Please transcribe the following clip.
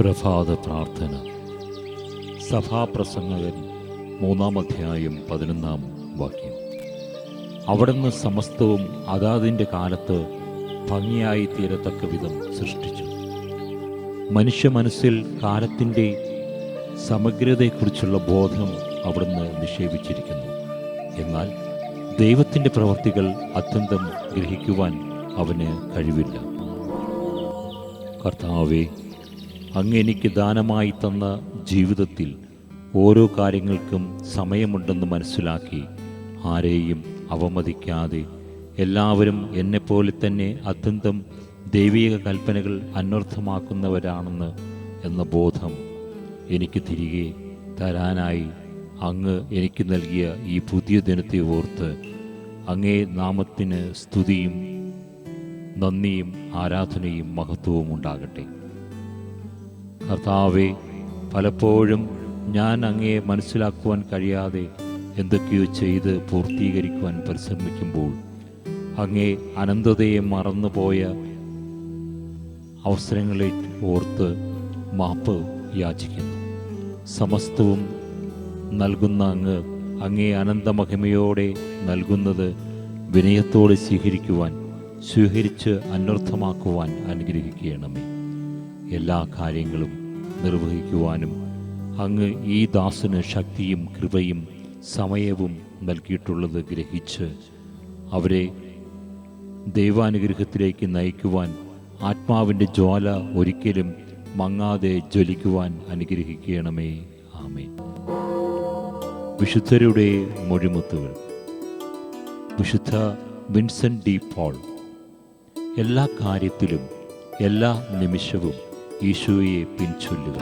പ്രഭാത പ്രാർത്ഥന. സഭാപ്രസംഗകൻ മൂന്നാം അധ്യായം പതിനൊന്നാം വാക്യം. അവിടുന്ന് സമസ്തവും അതാതിന്റെ കാലത്ത് ഭംഗിയായി തീരത്തക്ക വിധം സൃഷ്ടിച്ചു. മനുഷ്യ മനസ്സിൽ കാലത്തിന്റെ സമഗ്രതയെക്കുറിച്ചുള്ള ബോധം അവിടുന്ന് നിക്ഷേപിച്ചിരിക്കുന്നു. എന്നാൽ ദൈവത്തിന്റെ പ്രവർത്തികൾ അത്യന്തം ഗ്രഹിക്കുവാൻ അവന് കഴിവില്ല. കർത്താവെ അങ്ങ് എനിക്ക് ദാനമായി തന്ന ജീവിതത്തിൽ ഓരോ കാര്യങ്ങൾക്കും സമയമുണ്ടെന്ന് മനസ്സിലാക്കി ആരെയും അവമതിക്കാതെ എല്ലാവരും എന്നെപ്പോലെ തന്നെ അത്യന്തം ദൈവിക കൽപ്പനകൾ അന്വർത്ഥമാക്കുന്നവരാണെന്ന് എന്ന ബോധം എനിക്ക് തിരികെ തരാനായി അങ്ങ് എനിക്ക് നൽകിയ ഈ പുതിയ ദിനത്തെ ഓർത്ത് അങ്ങേ നാമത്തിന് സ്തുതിയും നന്ദിയും ആരാധനയും മഹത്വവും ഉണ്ടാകട്ടെ. കർത്താവെ പലപ്പോഴും ഞാൻ അങ്ങയെ മനസ്സിലാക്കുവാൻ കഴിയാതെ എന്തൊക്കെയോ ചെയ്ത് പൂർത്തീകരിക്കുവാൻ പരിശ്രമിക്കുമ്പോൾ അങ്ങേ അനന്തതയെ മറന്നുപോയ അവസരങ്ങളെ ഓർത്ത് മാപ്പ് യാചിക്കുന്നു. സമസ്തവും നൽകുന്ന അങ്ങ് അങ്ങേ അനന്തമഹിമയോടെ നൽകുന്നത് വിനയത്തോടെ സ്വീകരിക്കുവാൻ സ്വീകരിച്ച് അനർത്ഥമാക്കുവാൻ അനുഗ്രഹിക്കണമേ എല്ലാ കാര്യങ്ങളും നിർവഹിക്കുവാനും അങ്ങ് ഈ ദാസന് ശക്തിയും കൃപയും സമയവും നൽകിയിട്ടുള്ളത് ഗ്രഹിച്ച് അവരെ ദൈവാനുഗ്രഹത്തിലേക്ക് നയിക്കുവാൻ ആത്മാവിന്റെ ജ്വാല ഒരിക്കലും മങ്ങാതെ ജ്വലിക്കുവാൻ അനുഗ്രഹിക്കണമേ. ആമേ വിശുദ്ധരുടെ മൊഴിമുത്തുകൾ. വിശുദ്ധ വിൻസെന്റ് ഡി പോൾ. എല്ലാ കാര്യത്തിലും എല്ലാ നിമിഷവും ഈശോയെ പിൻചൊല്ലുക.